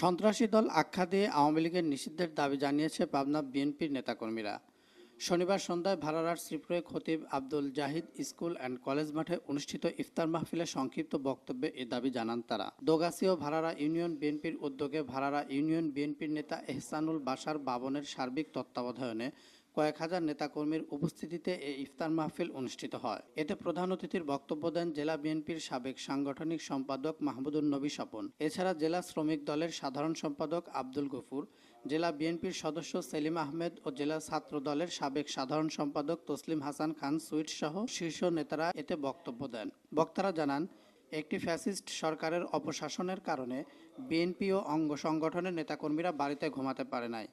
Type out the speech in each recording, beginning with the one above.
সন্ত্রাসী দল আখ্যা দিয়ে আওয়ামী লীগের নিষিদ্ধের দাবি জানিয়েছে পাবনা বিএনপির নেতাকর্মীরা। শনিবার সন্ধ্যায় ভাড়ারার শ্রীপুরে Khatib Abdul Zahid school and college মাঠে অনুষ্ঠিত ইফতার মাহফিলে সংক্ষিপ্ত বক্তব্যে এ দাবি জানান তারা। দোগাসি ও ভাড়ারা ইউনিয়ন বিএনপির উদ্যোগে ভাড়ারা ইউনিয়ন বিএনপির নেতা এহসানুল বাসার বাবনের সার্বিক তত্ত্বাবধানে কয়েক হাজার নেতাকর্মীর উপস্থিতিতে এই ইফতার মাহফিল অনুষ্ঠিত হয়। এতে প্রধান অতিথির বক্তব্য দেন জেলা বিএনপির সাবেক সাংগঠনিক সম্পাদক মাহমুদুর নবী স্বপন। এছাড়া জেলা শ্রমিক দলের সাধারণ সম্পাদক আব্দুল গফুর, জেলা বিএনপির সদস্য সেলিম আহমেদ ও জেলা ছাত্র দলের সাবেক সাধারণ সম্পাদক তসলিম হাসান খান সুইট সহ শীর্ষ নেতারা এতে বক্তব্য দেন। বক্তারা জানান, একটি ফ্যাসিস্ট সরকারের অপশাসনের কারণে বিএনপি ও অঙ্গ সংগঠনের নেতাকর্মীরা বাড়িতে ঘুমাতে পারে নাই।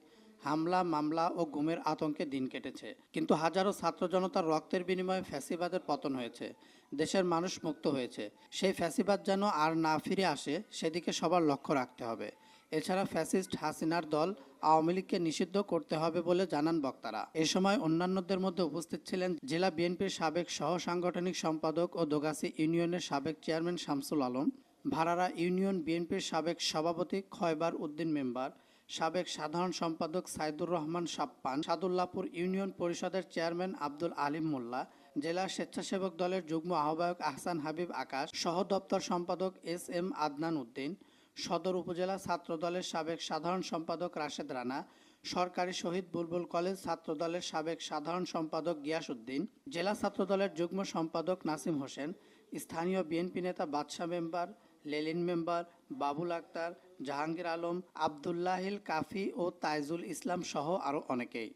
হামলা, মামলা ও গুমের আতঙ্কে দিন কেটেছে। কিন্তু হাজারো ছাত্র জনতার রক্তের বিনিময়ে ফ্যাসিবাদের পতন হয়েছে। দেশের মানুষ মুক্ত হয়েছে। সেই ফ্যাসিবাদ যেন আর না ফিরে আসে, সেদিকে সবার লক্ষ্য রাখতে হবে। এছাড়া ফ্যাসিস্ট হাসিনার দল আওয়ামী লীগকে নিষিদ্ধ করতে হবে বলে জানান বক্তারা। এ সময় অন্যান্যদের মধ্যে উপস্থিত ছিলেন জেলা বিএনপির সাবেক সহ সাংগঠনিক সম্পাদক ও দোগাসি ইউনিয়নের সাবেক চেয়ারম্যান শামসুল আলম ভাড়ারা ইউনিয়ন বিএনপির সাবেক সভাপতি খয়বার উদ্দিন মেম্বার সাবেক সাধারণ সম্পাদক সাইদুর রহমান সাপ্পান, সাদুল্লাপুর ইউনিয়ন পরিষদের চেয়ারম্যান আব্দুল আলিম মোল্লা, জেলা স্বেচ্ছাসেবক দলের যুগ্ম আহ্বায়ক আহসান হাবিব আকাশ, সহ দপ্তর সম্পাদক এস এম আদনান উদ্দিন, সদর উপজেলা ছাত্র দলের সাবেক সাধারণ সম্পাদক রাশেদ রানা, সরকারি শহীদ বুলবুল কলেজ ছাত্র দলের সাবেক সাধারণ সম্পাদক গিয়াস উদ্দিন, জেলা ছাত্র দলের যুগ্ম সম্পাদক নাসিম হোসেন, স্থানীয় বিএনপি নেতা বাদশাহ মেম্বার লেলিন মেম্বার বাবুল আক্তার জাহাঙ্গীর আলম আবদুল্লাহিল কাফি ও তাইজুল ইসলাম সহ আরও অনেকেই।